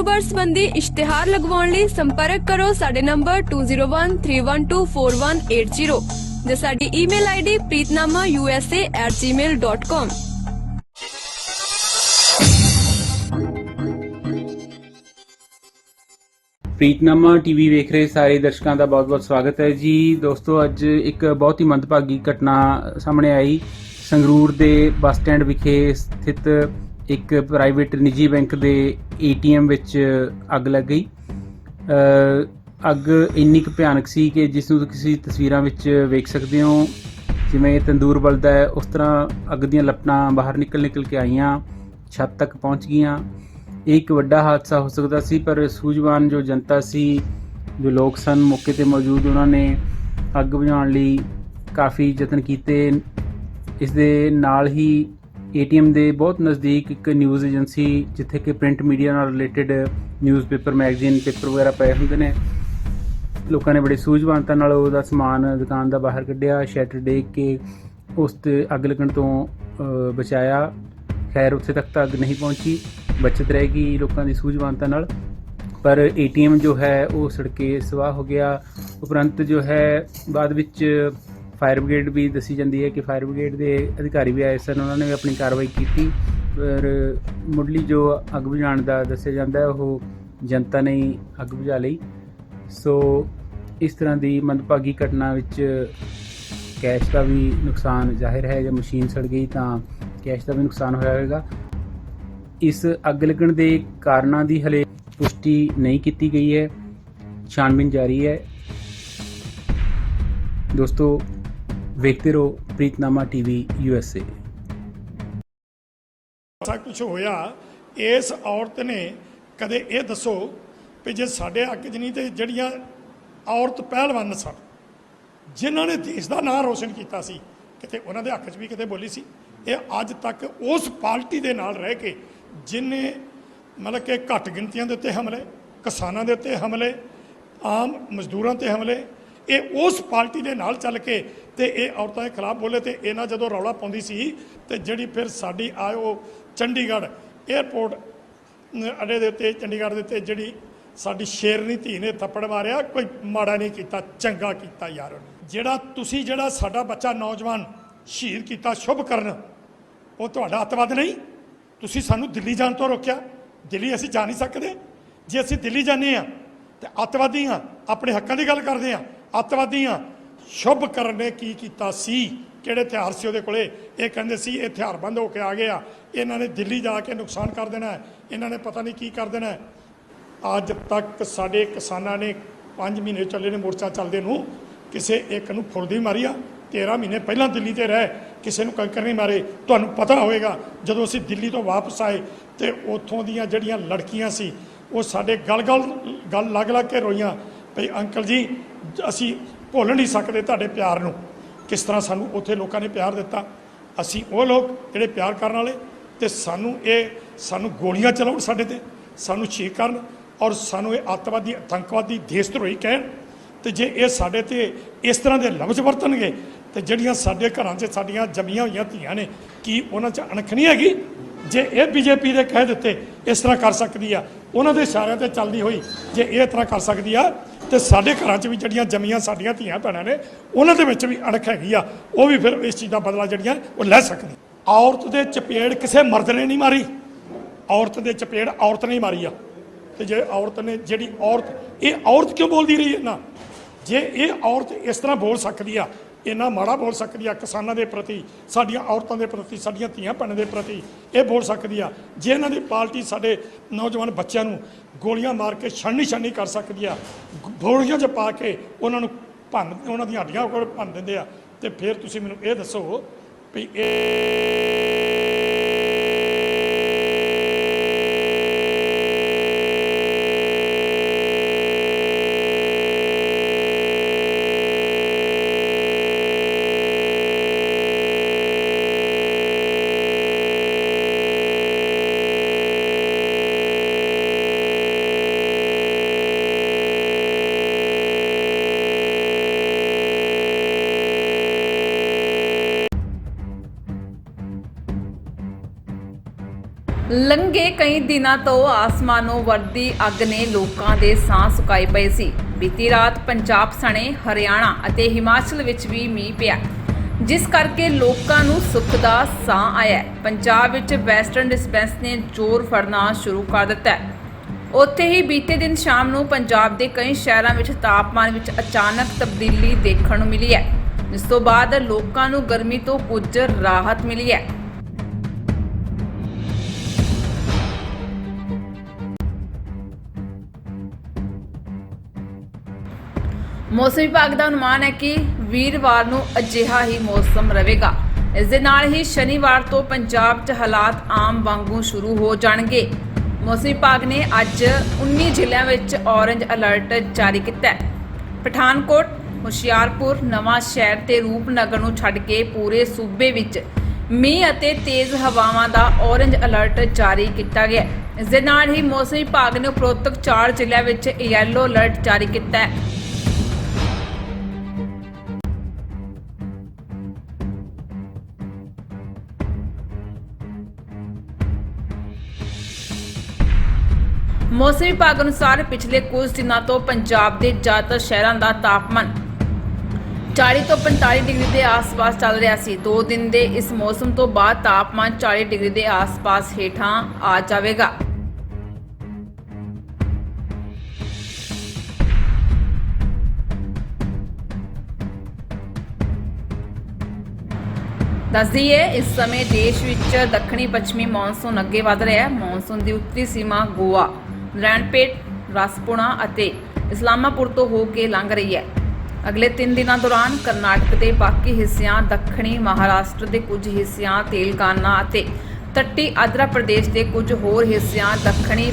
ਕਾਰੋਬਾਰ ਸੰਬੰਧੀ ਇਸ਼ਤਿਹਾਰ ਲਗਵਾਉਣ ਲਈ ਸੰਪਰਕ ਕਰੋ ਸਾਡੇ ਨੰਬਰ 2013124180 ਜਾਂ ਸਾਡੀ ਈਮੇਲ ਆਈਡੀ preetnamausa@gmail.com ਪ੍ਰੀਤਨਾਮਾ ਟੀਵੀ ਵੇਖ ਰਹੇ ਸਾਰੇ ਦਰਸ਼ਕਾਂ ਦਾ ਬਹੁਤ-ਬਹੁਤ ਸਵਾਗਤ ਹੈ ਜੀ। ਦੋਸਤੋ, ਅੱਜ ਇੱਕ ਬਹੁਤ ਹੀ ਮੰਦਭਾਗੀ ਘਟਨਾ ਸਾਹਮਣੇ ਆਈ ਸੰਗਰੂਰ ਦੇ ਬੱਸ ਸਟੈਂਡ ਵਿਖੇ ਸਥਿਤ ਇੱਕ ਪ੍ਰਾਈਵੇਟ ਨਿੱਜੀ ਬੈਂਕ ਦੇ ਏਟੀਐਮ ਵਿੱਚ ਅੱਗ ਲੱਗ ਗਈ। ਅੱਗ ਇੰਨੀ ਕੁ ਭਿਆਨਕ ਸੀ ਕਿ ਜਿਸ ਨੂੰ ਤੁਸੀਂ ਤਸਵੀਰਾਂ ਵਿੱਚ ਵੇਖ ਸਕਦੇ ਹੋ, ਜਿਵੇਂ ਤੰਦੂਰ ਬਲਦਾ ਹੈ, ਉਸ ਤਰ੍ਹਾਂ ਅੱਗ ਦੀਆਂ ਲਪਟਾਂ ਬਾਹਰ ਨਿਕਲ ਨਿਕਲ ਕੇ ਆਈਆਂ, ਛੱਤ ਤੱਕ ਪਹੁੰਚ ਗਈਆਂ। ਇਹ ਇੱਕ ਵੱਡਾ ਹਾਦਸਾ ਹੋ ਸਕਦਾ ਸੀ, ਪਰ ਸੂਝਵਾਨ ਜੋ ਜਨਤਾ ਸੀ, ਜੋ ਲੋਕ ਸਨ, ਮੌਕੇ ਤੇ ਮੌਜੂਦ ਉਹਨਾਂ ਨੇ ਅੱਗ ਬੁਝਾਉਣ ਲਈ ਕਾਫੀ ਯਤਨ ਕੀਤੇ। ਇਸ ਦੇ ਨਾਲ ਹੀ ਏਟੀਐਮ ਦੇ ਬਹੁਤ ਨਜ਼ਦੀਕ ਇੱਕ ਨਿਊਜ਼ ਏਜੰਸੀ ਜਿੱਥੇ ਕਿ ਪ੍ਰਿੰਟ ਮੀਡੀਆ ਨਾਲ ਰਿਲੇਟਡ ਨਿਊਜ਼ਪੇਪਰ, ਮੈਗਜ਼ੀਨ, ਪੇਪਰ ਵਗੈਰਾ ਪਏ ਹੁੰਦੇ ਨੇ। ਲੋਕਾਂ ਨੇ ਬੜੇ ਸੂਝਵਾਨਤਾ ਨਾਲ ਉਹਦਾ ਸਮਾਨ, ਦੁਕਾਨ ਦਾ ਬਾਹਰ ਕੱਢਿਆ ਸ਼ਟਰ ਡੇਕ ਕੇ ਉਸ ਤੇ ਅੱਗ ਲੱਗਣ ਤੋਂ ਬਚਾਇਆ। ਖੈਰ, ਉੱਥੇ ਤੱਕ ਤਾਂ ਅੱਗ ਨਹੀਂ ਪਹੁੰਚੀ, ਬਚਤ ਗਈ ਲੋਕਾਂ ਦੀ ਸੂਝਵਾਨਤਾ ਨਾਲ। ਪਰ ਏਟੀਐਮ ਜੋ ਹੈ, ਉਹ ਸੜਕੇ ਸਵਾਹ ਹੋ ਗਿਆ। ਉਪਰੰਤ ਜੋ ਹੈ, ਬਾਅਦ ਵਿੱਚ ਫਾਇਰ ਬ੍ਰਿਗੇਡ ਵੀ ਦੱਸੀ ਜਾਂਦੀ ਹੈ ਕਿ ਫਾਇਰ ਬ੍ਰਿਗੇਡ ਦੇ ਅਧਿਕਾਰੀ ਵੀ ਆਏ ਸਨ, ਉਹਨਾਂ ਨੇ ਵੀ ਆਪਣੀ ਕਾਰਵਾਈ ਕੀਤੀ। ਪਰ ਮੁੱਢਲੀ ਜੋ ਅੱਗ ਬੁਝਾਉਣ ਦਾ ਦੱਸਿਆ ਜਾਂਦਾ ਉਹ ਜਨਤਾ ਨੇ ਅੱਗ ਬੁਝਾ ਲਈ। ਸੋ ਇਸ ਤਰ੍ਹਾਂ ਦੀ ਮੰਦਭਾਗੀ ਘਟਨਾ ਵਿੱਚ ਕੈਸ਼ ਦਾ ਵੀ ਨੁਕਸਾਨ ਜ਼ਾਹਿਰ ਹੈ, ਜੇ ਮਸ਼ੀਨ ਸੜ ਗਈ ਤਾਂ ਕੈਸ਼ ਦਾ ਵੀ ਨੁਕਸਾਨ ਹੋਇਆ ਹੋਵੇਗਾ। ਇਸ ਅੱਗ ਲੱਗਣ ਦੇ ਕਾਰਨਾਂ ਦੀ ਹਲੇ ਪੁਸ਼ਟੀ ਨਹੀਂ ਕੀਤੀ ਗਈ ਹੈ ਛਾਣਬੀਨ ਜਾਰੀ ਹੈ। ਦੋਸਤੋ ਵੇਖਦੇ ਰਹੋ ਪ੍ਰੀਤਨਾਮਾ ਟੀਵੀ ਯੂਐਸਏ ਐਸਾ ਕੁਝ ਹੋਇਆ, ਇਸ ਔਰਤ ਨੇ ਕਦੇ ਇਹ ਦੱਸੋ ਵੀ ਜੇ ਸਾਡੇ ਹੱਕ 'ਚ ਨਹੀਂ ਤੇ ਜਿਹੜੀਆਂ ਔਰਤ ਪਹਿਲਵਾਨ ਸਨ, ਜਿਨ੍ਹਾਂ ਨੇ ਦੇਸ਼ ਦਾ ਨਾਮ ਰੋਸ਼ਨ ਕੀਤਾ ਸੀ, ਕਿਤੇ ਉਹਨਾਂ ਦੇ ਹੱਕ 'ਚ ਵੀ ਕਿਤੇ ਬੋਲੀ ਸੀ? ਇਹ ਅੱਜ ਤੱਕ ਉਸ ਪਾਰਟੀ ਦੇ ਨਾਲ ਰਹਿ ਕੇ ਜਿਨੇ ਮਤਲਬ ਕਿ ਘੱਟ ਗਿਣਤੀਆਂ ਦੇ ਉੱਤੇ ਹਮਲੇ, ਕਿਸਾਨਾਂ ਦੇ ਉੱਤੇ ਹਮਲੇ, ਆਮ ਮਜ਼ਦੂਰਾਂ ਤੇ ਹਮਲੇ ਇਹ ਉਸ ਪਾਰਟੀ ਦੇ ਨਾਲ ਚੱਲ ਕੇ ਤੇ ਇਹ ਔਰਤਾਂ ਦੇ ਖਿਲਾਫ ਬੋਲੇ ਤੇ ਇਹਨਾਂ ਜਦੋਂ ਰੌਲਾ ਪਾਉਂਦੀ ਸੀ ਤੇ ਜਿਹੜੀ ਫਿਰ ਸਾਡੀ ਆਇਓ ਚੰਡੀਗੜ੍ਹ 에ਅਰਪੋਰਟ ਅੱਡੇ ਦੇ ਉੱਤੇ, ਚੰਡੀਗੜ੍ਹ ਦੇ ਉੱਤੇ ਜਿਹੜੀ ਸਾਡੀ ਸ਼ੇਰਨੀ ਧੀ ਨੇ ਥੱਪੜ ਮਾਰਿਆ, ਕੋਈ ਮਾੜਾ ਨਹੀਂ ਕੀਤਾ, ਚੰਗਾ ਕੀਤਾ ਯਾਰ ਜਿਹੜਾ ਤੁਸੀਂ ਜਿਹੜਾ ਸਾਡਾ ਬੱਚਾ ਨੌਜਵਾਨ ਸ਼ਹੀਦ ਕੀਤਾ ਸ਼ੁਭ ਕਰਨ, ਉਹ ਤੁਹਾਡਾ ਅੱਤਵਾਦ ਨਹੀਂ। ਤੁਸੀਂ ਸਾਨੂੰ ਦਿੱਲੀ ਜਾਣ ਤੋਂ ਰੋਕਿਆ। ਦਿੱਲੀ ਅਸੀਂ ਜਾ ਨਹੀਂ ਸਕਦੇ। ਜੇ ਅਸੀਂ ਦਿੱਲੀ ਜਾਂਦੇ ਆ ਤੇ ਅੱਤਵਾਦੀ ਆ ਆਪਣੇ ਹੱਕਾਂ ਦੀ ਗੱਲ ਕਰਦੇ ਆ ਅੱਤਵਾਦੀਆਂ, ਸ਼ੁਭ ਕਰਨ ਨੇ ਕੀ ਕੀਤਾ ਸੀ? ਕਿਹੜੇ ਹਥਿਆਰ ਸੀ ਉਹਦੇ ਕੋਲੇ? ਇਹ ਕਹਿੰਦੇ ਸੀ, ਇਹ ਹਥਿਆਰਬੰਦ ਹੋ ਕੇ ਆ ਗਏ ਆ ਇਹਨਾਂ ਨੇ ਦਿੱਲੀ ਜਾ ਕੇ ਨੁਕਸਾਨ ਕਰ ਦੇਣਾ ਇਹਨਾਂ ਨੇ ਪਤਾ ਨਹੀਂ ਕੀ ਕਰ ਦੇਣਾ ਅੱਜ ਤੱਕ ਸਾਡੇ ਕਿਸਾਨਾਂ ਨੇ 5 ਮਹੀਨੇ ਚੱਲੇ ਨੇ ਮੋਰਚਾ ਚੱਲਦੇ ਨੂੰ। ਕਿਸੇ ਇੱਕ ਨੂੰ ਫੁਰਦੀ ਮਾਰੀ ਆ। 13 ਮਹੀਨੇ ਪਹਿਲਾਂ ਦਿੱਲੀ ਤੇ ਰਹਿ। ਕਿਸੇ ਨੂੰ ਕੰਕਰ ਨਹੀਂ ਮਾਰੇ। ਤੁਹਾਨੂੰ ਪਤਾ ਹੋਵੇਗਾ, ਜਦੋਂ ਅਸੀਂ ਦਿੱਲੀ ਤੋਂ ਵਾਪਸ ਆਏ ਤੇ ਉੱਥੋਂ ਦੀਆਂ ਜਿਹੜੀਆਂ ਲੜਕੀਆਂ ਸੀ, ਉਹ ਸਾਡੇ ਗਲ ਗਲ ਗੱਲ ਲੱਗ ਲੱਗ ਕੇ ਰੋਈਆਂ ਭਈ ਅੰਕਲ ਜੀ ਅਸੀਂ ਭੁੱਲ ਨਹੀਂ ਸਕਦੇ ਤੁਹਾਡੇ ਪਿਆਰ ਨੂੰ। ਕਿਸ ਤਰ੍ਹਾਂ ਸਾਨੂੰ ਉੱਥੇ ਲੋਕਾਂ ਨੇ ਪਿਆਰ ਦਿੱਤਾ। ਅਸੀਂ ਉਹ ਲੋਕ ਜਿਹੜੇ ਪਿਆਰ ਕਰਨ ਵਾਲੇ ਤੇ ਸਾਨੂੰ ਇਹ, ਸਾਨੂੰ ਗੋਲੀਆਂ ਚਲਾਉਣ ਸਾਡੇ ਤੇ, ਸਾਨੂੰ ਛੀਕ ਕਰਨ ਔਰ ਸਾਨੂੰ ਇਹ ਅੱਤਵਾਦੀ ਆਤੰਕਵਾਦੀ ਦੇਸ਼ ਧਰੋਹੀ ਕਹਿਣ। ਤੇ ਜੇ ਇਹ ਸਾਡੇ ਤੇ ਇਸ ਤਰ੍ਹਾਂ ਦੇ ਲਫ਼ਜ਼ ਵਰਤਣਗੇ, ਤੇ ਜਿਹੜੀਆਂ ਸਾਡੇ ਘਰਾਂ 'ਚ ਸਾਡੀਆਂ ਜੰਮੀਆਂ ਹੋਈਆਂ ਧੀਆਂ ਨੇ, ਕੀ ਉਹਨਾਂ 'ਚ ਅਣਖ ਨਹੀਂ ਹੈਗੀ? ਜੇ ਇਹ ਬੀਜੇਪੀ ਦੇ ਕਹਿ ਦਿੱਤੇ, ਇਸ ਤਰ੍ਹਾਂ ਕਰ ਸਕਦੀ ਆ। ਉਹਨਾਂ ਦੇ ਇਸ਼ਾਰਿਆਂ ਤੇ ਚੱਲਦੀ ਹੋਈ ਜੇ ਇਹ ਤਰ੍ਹਾਂ ਕਰ ਸਕਦੀ ਆ ਤੇ ਸਾਡੇ ਘਰਾਂ 'ਚ ਵੀ ਜਿਹੜੀਆਂ ਜੰਮੀਆਂ ਸਾਡੀਆਂ ਧੀਆਂ ਭੈਣਾਂ ਨੇ, ਉਹਨਾਂ ਦੇ ਵਿੱਚ ਵੀ ਅਣਖ ਹੈਗੀ ਆ। ਉਹ ਵੀ ਫਿਰ ਇਸ ਚੀਜ਼ ਦਾ ਬਦਲਾ ਜਿਹੜੀਆਂ ਉਹ ਲੈ ਸਕਦੀ ਔਰਤ ਦੇ ਚਪੇੜ ਕਿਸੇ ਮਰਦ ਨੇ ਨਹੀਂ ਮਾਰੀ। ਔਰਤ ਦੇ ਚਪੇੜ ਔਰਤ ਨੇ ਮਾਰੀ ਆ। ਤੇ ਜੇ ਔਰਤ ਨੇ, ਜਿਹੜੀ ਔਰਤ, ਇਹ ਔਰਤ ਕਿਉਂ ਬੋਲਦੀ ਰਹੀ ਹੈ ਨਾ? ਜੇ ਇਹ ਔਰਤ ਇਸ ਤਰ੍ਹਾਂ ਬੋਲ ਸਕਦੀ ਆ ਇੰਨਾ ਮਾੜਾ ਬੋਲ ਸਕਦੀ ਆ ਕਿਸਾਨਾਂ ਦੇ ਪ੍ਰਤੀ, ਸਾਡੀਆਂ ਔਰਤਾਂ ਦੇ ਪ੍ਰਤੀ, ਸਾਡੀਆਂ ਧੀਆਂ ਭੈਣਾਂ ਦੇ ਪ੍ਰਤੀ, ਇਹ ਬੋਲ ਸਕਦੀ ਆ। ਜੇ ਇਹਨਾਂ ਦੀ ਪਾਰਟੀ ਸਾਡੇ ਨੌਜਵਾਨ ਬੱਚਿਆਂ ਨੂੰ ਗੋਲੀਆਂ ਮਾਰ ਕੇ ਛਣਨੀ ਛਣਨੀ ਕਰ ਸਕਦੀ ਆ ਗੋਲੀਆਂ 'ਚ ਪਾ ਕੇ ਉਹਨਾਂ ਨੂੰ ਭੰਨ, ਉਹਨਾਂ ਦੀਆਂ ਹੱਡੀਆਂ ਕੋਲ ਭੰਨ ਦਿੰਦੇ ਆ, ਤੇ ਫਿਰ ਤੁਸੀਂ ਮੈਨੂੰ ਇਹ ਦੱਸੋ ਵੀ ਇਹ ਲੰਘੇ ਕਈ ਦਿਨਾਂ ਤੋਂ ਆਸਮਾਨੋਂ ਵਰਦੀ ਅੱਗ ਨੇ ਲੋਕਾਂ ਦੇ ਸਾਹ ਸੁਕਾਏ ਪਏ ਸੀ। ਬੀਤੀ ਰਾਤ ਪੰਜਾਬ ਸਣੇ ਹਰਿਆਣਾ ਅਤੇ ਹਿਮਾਚਲ ਵਿੱਚ ਵੀ ਮੀਂਹ ਪਿਆ। ਜਿਸ ਕਰਕੇ ਲੋਕਾਂ ਨੂੰ ਸੁੱਖ ਦਾ ਸਾਹ ਆਇਆ ਪੰਜਾਬ ਵਿੱਚ ਵੈਸਟਰਨ ਡਿਸਪੈਂਸ ਨੇ ਜ਼ੋਰ ਫੜਨਾ ਸ਼ੁਰੂ ਕਰ ਦਿੱਤਾ ਹੈ। ਉੱਥੇ ਹੀ ਬੀਤੇ ਦਿਨ ਸ਼ਾਮ ਨੂੰ ਪੰਜਾਬ ਦੇ ਕਈ ਸ਼ਹਿਰਾਂ ਵਿੱਚ ਤਾਪਮਾਨ ਵਿੱਚ ਅਚਾਨਕ ਤਬਦੀਲੀ ਦੇਖਣ ਨੂੰ ਮਿਲੀ ਹੈ। ਜਿਸ ਤੋਂ ਬਾਅਦ ਲੋਕਾਂ ਨੂੰ ਗਰਮੀ ਤੋਂ ਕੁਝ ਰਾਹਤ ਮਿਲੀ ਹੈ। ਮੌਸਮ ਵਿਭਾਗ ਦਾ ਅਨੁਮਾਨ ਹੈ ਕਿ ਵੀਰਵਾਰ ਨੂੰ ਅਜਿਹਾ ਹੀ ਮੌਸਮ ਰਹੇਗਾ। ਇਸ ਦੇ ਨਾਲ ਹੀ ਸ਼ਨੀਵਾਰ ਤੋਂ ਪੰਜਾਬ 'ਚ ਹਾਲਾਤ ਆਮ ਵਾਂਗੂ ਸ਼ੁਰੂ ਹੋ ਜਾਣਗੇ। ਮੌਸਮ ਵਿਭਾਗ ਨੇ ਅੱਜ 19 ਜ਼ਿਲ੍ਹਿਆਂ ਵਿੱਚ ਔਰੰਜ ਅਲਰਟ ਜਾਰੀ ਕੀਤਾ ਹੈ। ਪਠਾਨਕੋਟ, ਹੁਸ਼ਿਆਰਪੁਰ, ਨਵਾਂ ਸ਼ਹਿਰ ਤੇ ਰੂਪਨਗਰ ਨੂੰ ਛੱਡ ਕੇ ਪੂਰੇ ਸੂਬੇ ਵਿੱਚ ਮੀਂਹ ਅਤੇ ਤੇਜ਼ ਹਵਾਵਾਂ ਦਾ ਔਰੰਜ ਅਲਰਟ ਜਾਰੀ ਕੀਤਾ ਗਿਆ ਇਸ ਦੇ ਨਾਲ ਹੀ ਮੌਸਮ ਵਿਭਾਗ ਨੇ ਉਪਰੋਕਤ 4 ਜ਼ਿਲ੍ਹਿਆਂ ਵਿੱਚ ਯੈਲੋ ਅਲਰਟ ਜਾਰੀ ਕੀਤਾ ਹੈ। ਮੌਸਮ ਵਿਭਾਗ ਅਨੁਸਾਰ ਪਿਛਲੇ ਕੁਝ ਦਿਨਾਂ ਤੋਂ ਪੰਜਾਬ ਦੇ ਜ਼ਿਆਦਾਤਰ ਸ਼ਹਿਰਾਂ ਦਾ ਤਾਪਮਾਨ 40 ਤੋਂ 45 ਡਿਗਰੀ ਦੇ ਆਸ-ਪਾਸ ਚੱਲ ਰਿਹਾ ਸੀ। 2 ਦਿਨ ਦੇ ਇਸ ਮੌਸਮ ਤੋਂ ਬਾਅਦ ਤਾਪਮਾਨ 40 ਡਿਗਰੀ ਦੇ ਆਸ-ਪਾਸ ਹੇਠਾਂ ਆ ਜਾਵੇਗਾ। ਦੱਸ ਇਸ ਸਮੇਂ ਦੇਸ਼ ਵਿੱਚ ਦੱਖਣੀ ਪੱਛਮੀ ਮੌਨਸੂਨ ਅੱਗੇ ਵਧ ਰਿਹਾ ਹੈ। ਮੌਨਸੂਨ ਦੀ ਉੱਤਰੀ ਸੀਮਾ ਗੋਆ। ਰੈਣਪੇਟ ਰਾਸਪੁਣਾ ਅਤੇ ਇਸਲਾਮਾਪੁਰ ਤੋਂ ਹੋ ਕੇ ਲੰਘ ਰਹੀ ਹੈ। ਅਗਲੇ 3 ਦਿਨਾਂ ਦੌਰਾਨ ਕਰਨਾਟਕ ਦੇ ਬਾਕੀ ਹਿੱਸਿਆਂ, ਦੱਖਣੀ ਮਹਾਰਾਸ਼ਟਰ ਦੇ ਕੁਝ ਹਿੱਸਿਆਂ, ਤੇਲੰਗਾਨਾ ਅਤੇ ਤੱਟੀ ਆਂਧਰਾ ਪ੍ਰਦੇਸ਼ ਦੇ ਕੁਝ ਹੋਰ ਹਿੱਸਿਆਂ, ਦੱਖਣੀ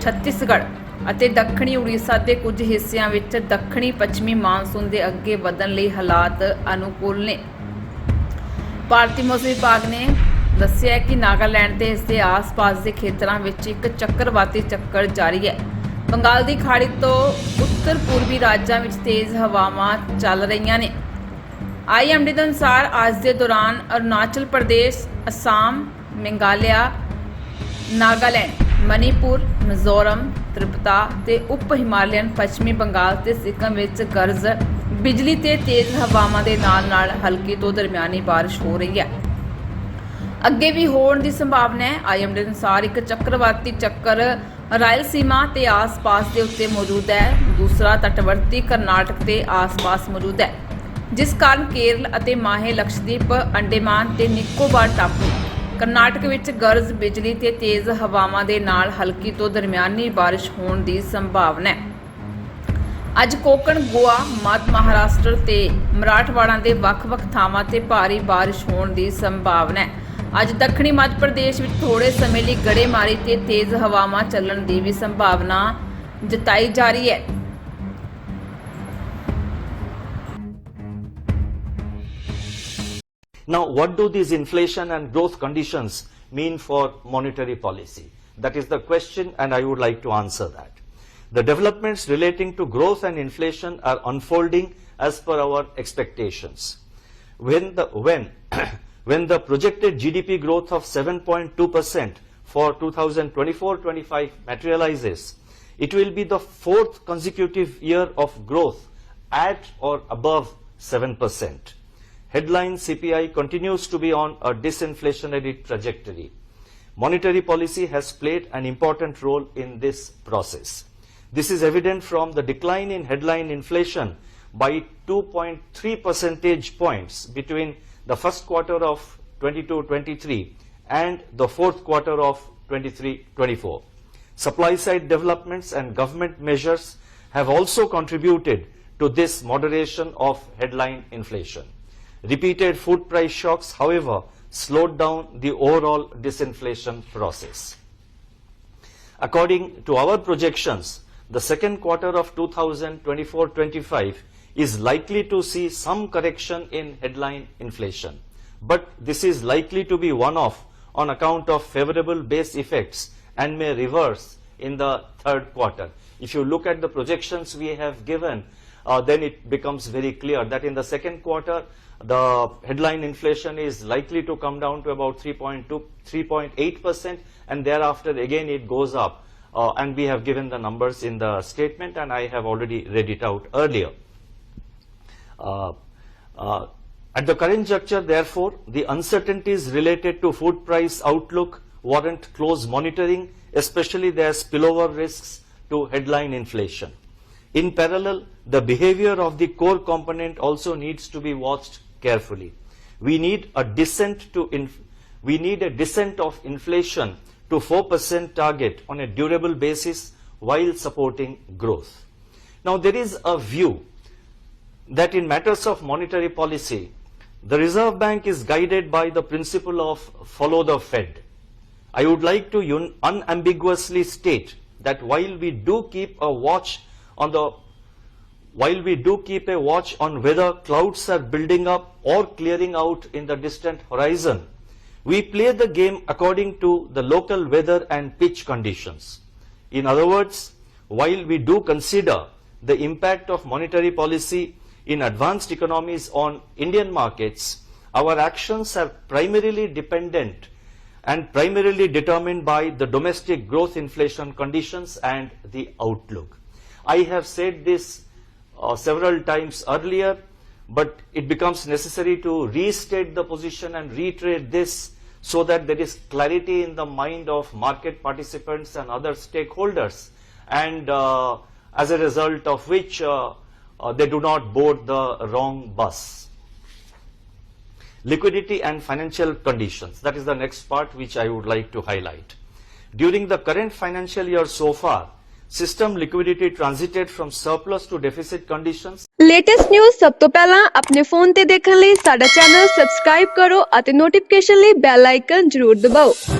ਛੱਤੀਸਗੜ੍ਹ ਅਤੇ ਦੱਖਣੀ ਉੜੀਸਾ ਦੇ ਕੁਝ ਹਿੱਸਿਆਂ ਵਿੱਚ ਦੱਖਣੀ ਪੱਛਮੀ ਮਾਨਸੂਨ ਦੇ ਅੱਗੇ ਵਧਣ ਲਈ ਹਾਲਾਤ ਅਨੁਕੂਲ ਨੇ। ਭਾਰਤੀ ਮੌਸਮ ਵਿਭਾਗ ਨੇ ਦੱਸਿਆ ਕਿ ਨਾਗਾਲੈਂਡ ਦੇ ਇਸ ਦੇ ਆਸ-ਪਾਸ ਦੇ ਖੇਤਰਾਂ ਵਿੱਚ ਇੱਕ ਚੱਕਰਵਾਤੀ ਚੱਕਰ ਜਾਰੀ ਹੈ। ਬੰਗਾਲ ਦੀ ਖਾੜੀ ਤੋਂ ਉੱਤਰ ਪੂਰਬੀ ਰਾਜਾਂ ਵਿੱਚ ਤੇਜ਼ ਹਵਾਵਾਂ ਚੱਲ ਰਹੀਆਂ ਨੇ। ਆਈਐਮਡੀ ਦੇ ਅਨੁਸਾਰ ਅੱਜ ਦੇ ਦੌਰਾਨ ਅਰੁਣਾਚਲ ਪ੍ਰਦੇਸ਼, ਅਸਾਮ, ਮੇਘਾਲਿਆ, ਨਾਗਾਲੈਂਡ, ਮਨੀਪੁਰ, ਮਿਜ਼ੋਰਮ, ਤ੍ਰਿਪਤਾ ਤੇ ਉਪ ਹਿਮਾਲਿਅਨ ਪੱਛਮੀ ਬੰਗਾਲ ਤੇ ਸਿੱਕਮ ਵਿੱਚ ਗਰਜ ਬਿਜਲੀ ਤੇ ਤੇਜ਼ ਹਵਾਵਾਂ ਦੇ ਨਾਲ-ਨਾਲ ਹਲਕੀ ਤੋਂ ਦਰਮਿਆਨੀ ਬਾਰਿਸ਼ ਹੋ ਰਹੀ ਹੈ। ਅੱਗੇ ਵੀ ਹੋਣ ਦੀ ਸੰਭਾਵਨਾ ਹੈ। ਆਈਐਮਡੀ ਅਨੁਸਾਰ ਇੱਕ ਚੱਕਰਵਾਤੀ ਚੱਕਰ ਰਾਇਲ ਸੀਮਾ ਤੇ ਆਸ-ਪਾਸ ਦੇ ਉੱਤੇ ਮੌਜੂਦ ਹੈ। ਦੂਸਰਾ ਤਟਵਰਤੀ ਕਰਨਾਟਕ ਤੇ ਆਸ-ਪਾਸ ਮੌਜੂਦ ਹੈ, ਜਿਸ ਕਾਰਨ ਕੇਰਲ ਅਤੇ ਮਾਹੇ ਲਕਸ਼ਦੀਪ, ਅੰਡੇਮਾਨ ਤੇ ਨਿਕੋਬਾਰ ਟਾਪੂ, ਕਰਨਾਟਕ ਵਿੱਚ ਗਰਜ ਬਿਜਲੀ ਤੇ ਤੇਜ਼ ਹਵਾਵਾਂ ਦੇ ਨਾਲ ਹਲਕੀ ਤੋਂ ਦਰਮਿਆਨੀ ਬਾਰਿਸ਼ ਹੋਣ ਦੀ ਸੰਭਾਵਨਾ ਹੈ। ਅੱਜ ਕੋਕਣ, ਗੋਆ, ਮੱਧ ਮਹਾਰਾਸ਼ਟਰ ਤੇ ਮਰਾਠਵਾੜਾ ਦੇ ਵੱਖ-ਵੱਖ ਥਾਵਾਂ ਤੇ ਭਾਰੀ ਬਾਰਿਸ਼ ਹੋਣ ਦੀ ਸੰਭਾਵਨਾ ਹੈ। ਅੱਜ ਦੱਖਣੀ ਮੱਧ ਪ੍ਰਦੇਸ਼ ਵਿੱਚ ਥੋੜੇ ਸਮੇਂ ਲਈ ਗੜੇਮਾਰੀ ਤੇ ਤੇਜ਼ ਹਵਾਵਾਂ ਚੱਲਣ ਦੀ ਵੀ ਸੰਭਾਵਨਾ ਜਤਾਈ ਜਾ ਰਹੀ ਹੈ Now, what do these inflation and growth conditions mean for monetary policy? That is the question, and I would like to answer that. The developments relating to growth and inflation are unfolding as per our expectations. When the, when, when the projected GDP growth of 7.2% for 2024-25 materializes, it will be the fourth consecutive year of growth at or above 7%. Headline CPI continues to be on a disinflationary trajectory. Monetary policy has played an important role in this process. This is evident from the decline in headline inflation by 2.3 percentage points between the first quarter of 22-23 and the fourth quarter of 23-24. Supply side developments and government measures have also contributed to this moderation of headline inflation. Repeated food price shocks, however, slowed down the overall disinflation process. According to our projections, the second quarter of 2024-25 is likely to see some correction in headline inflation. But this is likely to be one-off on account of favorable base effects and may reverse in the third quarter. If you look at the projections we have given, uh, then it becomes very clear that in the second quarter, the headline inflation is likely to come down to about 3.2, 3.8%, and thereafter again it goes up. Uh, and we have given the numbers in the statement, and I have already read it out earlier. Uh, uh, At the current juncture, therefore, the uncertainties related to food price outlook warrant close monitoring, especially their spillover risks to headline inflation. In parallel, the behavior of the core component also needs to be watched carefully. We need a descent to we need a descent of inflation to 4% target on a durable basis while supporting growth. Now there is a view that in matters of monetary policy, the Reserve Bank is guided by the principle of follow the Fed. I would like to un- unambiguously state that while we do keep a watch on the while we do keep a watch on whether clouds are building up or clearing out in the distant horizon, we play the game according to the local weather and pitch conditions. In other words, while we do consider the impact of monetary policy in advanced economies on Indian markets, our actions are primarily dependent and primarily determined by the domestic growth inflation conditions and the outlook. I have said this uh, several times earlier, but it becomes necessary to restate the position and reiterate this so that there is clarity in the mind of market participants and other stakeholders, and uh, as a result of which uh, uh, they do not board the wrong bus. Liquidity and financial conditions. That is the next part which I would like to highlight. During the current financial year so far, system liquidity transited from surplus to deficit conditions latest news ਸਭ ਤੋਂ ਪਹਿਲਾਂ ਆਪਣੇ phone ਤੇ ਦੇਖਣ ਲਈ ਸਾਡਾ channel subscribe ਕਰੋ ਅਤੇ ਨੋਟੀਫਿਕੇਸ਼ਨ ਲਈ ਬੈਲ ਆਈਕਨ ਜ਼ਰੂਰ ਦਬਾਓ